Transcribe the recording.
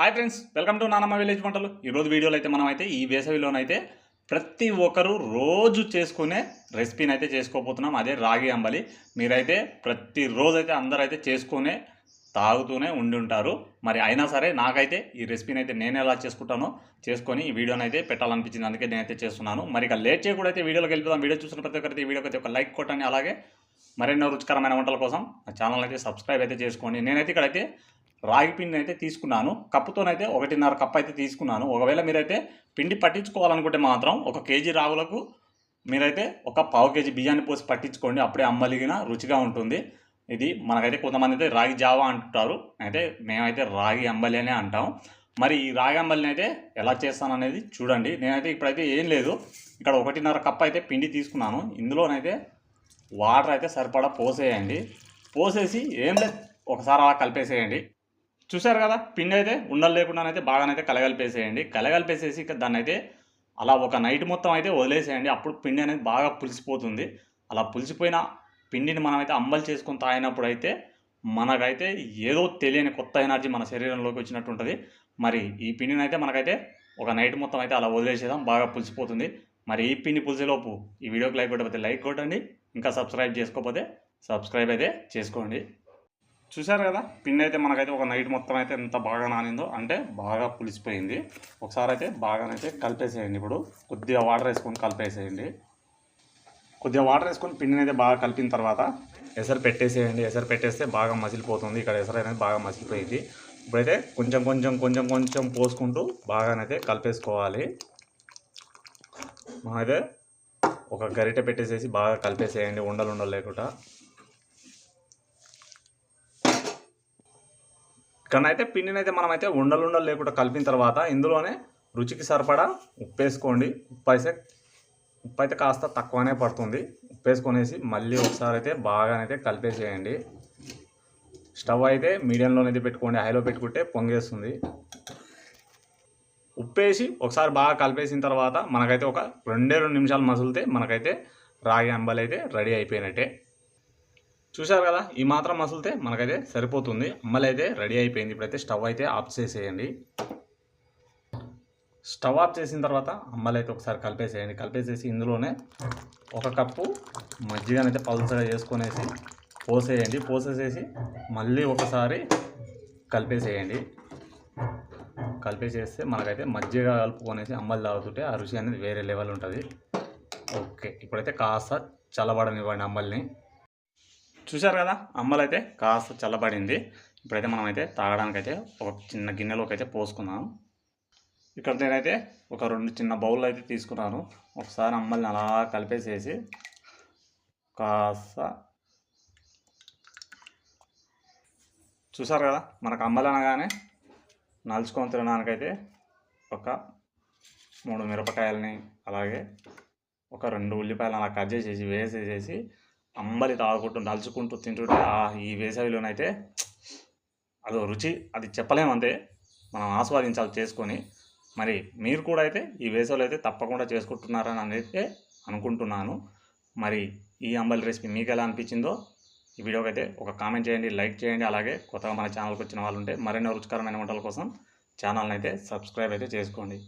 Hi friends welcome to నానమ్మ village వంటలు ఈరోజు వీడియోలో అయితే మనం అయితే ఈ వేసవిలోనైతే ప్రతి ఒక్కరు రోజు చేసుకునే రెసిపీని అయితే చేసుకోబోతున్నాం. అదే రాగి అంబలి. మీరైతే ప్రతిరోజు అయితే అందరూ అయితే చేసుకునే తాగుతూనే ఉండి ఉంటారు. మరి అయినా సరే నాకైతే ఈ రెసిపీని అయితే నేను ఎలా చేసుకుంటానో చేసుకొని ఈ వీడియోని అయితే పెట్టాలనిపించింది. అందుకే నేనైతే చేస్తున్నాను. మరి ఇక లేట్ చేయకూడదు అయితే వీడియోలోకి వెళ్ళిపోతాం వీడియో చూసిన ప్రతి ఒక్కరైతే ఈ వీడియోకి అయితే ఒక లైక్ కొట్టండి. అలాగే మరెన్నో రుచికరమైన వంటల కోసం నా ఛానల్ అయితే సబ్స్క్రైబ్ అయితే చేసుకోండి. నేనైతే ఇక్కడైతే రాగి పిండి అయితే తీసుకున్నాను. కప్పుతోనైతే ఒకటిన్నర కప్ అయితే తీసుకున్నాను. ఒకవేళ మీరైతే పిండి పట్టించుకోవాలనుకుంటే మాత్రం ఒక కేజీ రాగులకు మీరైతే ఒక పావు కేజీ బియ్యాన్ని పోసి పట్టించుకోండి. అప్పుడే అమ్మలిగిన రుచిగా ఉంటుంది. ఇది మనకైతే కొంతమంది అయితే రాగి జావా అంటారు. అయితే మేమైతే రాగి అంబలి అనే అంటాం. మరి ఈ రాగి అంబలిని అయితే ఎలా చేస్తాను అనేది చూడండి. నేనైతే ఇప్పుడైతే ఏం లేదు. ఇక్కడ ఒకటిన్నర కప్ అయితే పిండి తీసుకున్నాను. ఇందులోనైతే వాటర్ అయితే సరిపడా పోసేయండి. పోసేసి ఏం లేదు ఒకసారి అలా కలిపేసేయండి. చూశారు కదా పిండి అయితే ఉండలు లేకుండానైతే బాగానైతే కలగలిపేసేయండి. కలగలిపేసేసి ఇక దాన్ని అయితే అలా ఒక నైట్ మొత్తం అయితే వదిలేసేయండి. అప్పుడు పిండి అనేది బాగా పులిసిపోతుంది. అలా పులిసిపోయిన పిండిని మనమైతే అంబలి చేసుకొని తాగినప్పుడు అయితే మనకైతే ఏదో తెలియని కొత్త ఎనర్జీ మన శరీరంలోకి వచ్చినట్టు ఉంటుంది మరి ఈ పిండిని అయితే మనకైతే ఒక నైట్ మొత్తం అయితే అలా వదిలేసేదాం బాగా పులిసిపోతుంది. మరి ఈ పిండి పులిసేలోపు ఈ వీడియోకి లైక్ కొట్టకపోతే లైక్ కొట్టండి. ఇంకా సబ్స్క్రైబ్ చేసుకోకపోతే సబ్స్క్రైబ్ అయితే చేసుకోండి. చూశారు కదా? పిండి అయితే మనకైతే ఒక నైట్ మొత్తం అయితే ఎంత బాగా నానిందో అంటే బాగా పులిసిపోయింది. ఒకసారి అయితే బాగానైతే కలిపేసేయండి ఇప్పుడు. కొద్దిగా వాటర్ వేసుకొని కలిపేసేయండి. కొద్దిగా వాటర్ వేసుకొని పిండిని అయితే బాగా కలిపిన తర్వాత ఎసరు పెట్టేసేయండి. ఎసరు పెట్టేస్తే బాగా మసిలిపోతుంది. ఇక్కడ ఎసరు అనేది బాగా మసిలిపోయింది. ఇప్పుడైతే కొంచెం కొంచెం కొంచెం కొంచెం పోసుకుంటూ బాగానైతే కలిపేసుకోవాలి. మనమైతే ఒక గరిటె పెట్టేసేసి బాగా కలిపేసేయండి. ఉండలు ఉండలు లేకుండా. ఇక్కడనైతే పిండిని అయితే మనమైతే ఉండలు ఉండలు లేకుండా కలిపిన తర్వాత ఇందులోనే రుచికి సరిపడా ఉప్పు వేసుకోండి ఉప్పు అయితే ఉప్పు అయితే కాస్త తక్కువనే పడుతుంది. ఉప్పు వేసుకొనేసి మళ్ళీ ఒకసారి అయితే బాగానైతే కలిపేసేయండి. స్టవ్ అయితే మీడియంలోనైతే పెట్టుకోండి. హైలో పెట్టుకుంటే పొంగేస్తుంది. ఉప్పేసి ఒకసారి బాగా కలిపేసిన తర్వాత మనకైతే ఒక రెండే రెండు నిమిషాలు మసులితే మనకైతే రాగి అంబలు అయితే రెడీ అయిపోయినట్టే. చూశారు కదా? ఈ మాత్రం మసులితే మనకైతే సరిపోతుంది. అమ్మలు అయితే రెడీ అయిపోయింది. ఇప్పుడైతే స్టవ్ అయితే ఆఫ్ చేసేయండి. స్టవ్ ఆఫ్ చేసిన తర్వాత అమ్మలు అయితే ఒకసారి కలిపేసేయండి. కలిపేసేసి ఇందులోనే ఒక కప్పు మజ్జిగనైతే పల్సగా చేసుకొనేసి పోసేయండి. పోసేసేసి మళ్ళీ ఒకసారి కలిపేసేయండి. కలిపేసేస్తే మనకైతే మజ్జిగ కలుపుకొనేసి అమ్మలు తాగుతుంటే ఆ రుచి అనేది వేరే లెవెల్ ఉంటుంది. ఓకే. ఇప్పుడైతే కాస్త చల్లబడనివ్వండి అమ్మల్ని చూశారు కదా అమ్మలు అయితే కాస్త చల్లబడింది. ఇప్పుడైతే మనమైతే తాగడానికైతే ఒక చిన్న గిన్నెలోకి అయితే పోసుకున్నాం. ఇక్కడ నేనైతే ఒక రెండు చిన్న బౌల్ అయితే తీసుకున్నాను. ఒకసారి అమ్మల్ని అలా కలిపేసేసి కాస్త చూసారు కదా మనకు అమ్మలు అనగానే నలుచుకొని తినడానికైతే ఒక మూడు మిరపకాయలని అలాగే ఒక రెండు ఉల్లిపాయలు అలా కట్ చేసేసి వేసేసేసి అంబలి తాగుకుంటూ నలుచుకుంటూ తింటుంటే ఆ ఈ వేసవిలోనైతే అదో రుచి అది చెప్పలేమంతే మనం ఆస్వాదించాలి చేసుకొని. మరి మీరు కూడా అయితే ఈ వేసవిలో అయితే తప్పకుండా చేసుకుంటున్నారని అయితే అనుకుంటున్నాను. మరి ఈ అంబలి రెసిపీ మీకు ఎలా అనిపించిందో ఈ వీడియోకి అయితే ఒక కామెంట్ చేయండి లైక్ చేయండి. అలాగే కొత్తగా మన ఛానల్కి వచ్చిన వాళ్ళు ఉంటే మరెన్నో రుచికరమైన వంటల కోసం ఛానల్ని అయితే సబ్స్క్రైబ్ అయితే చేసుకోండి.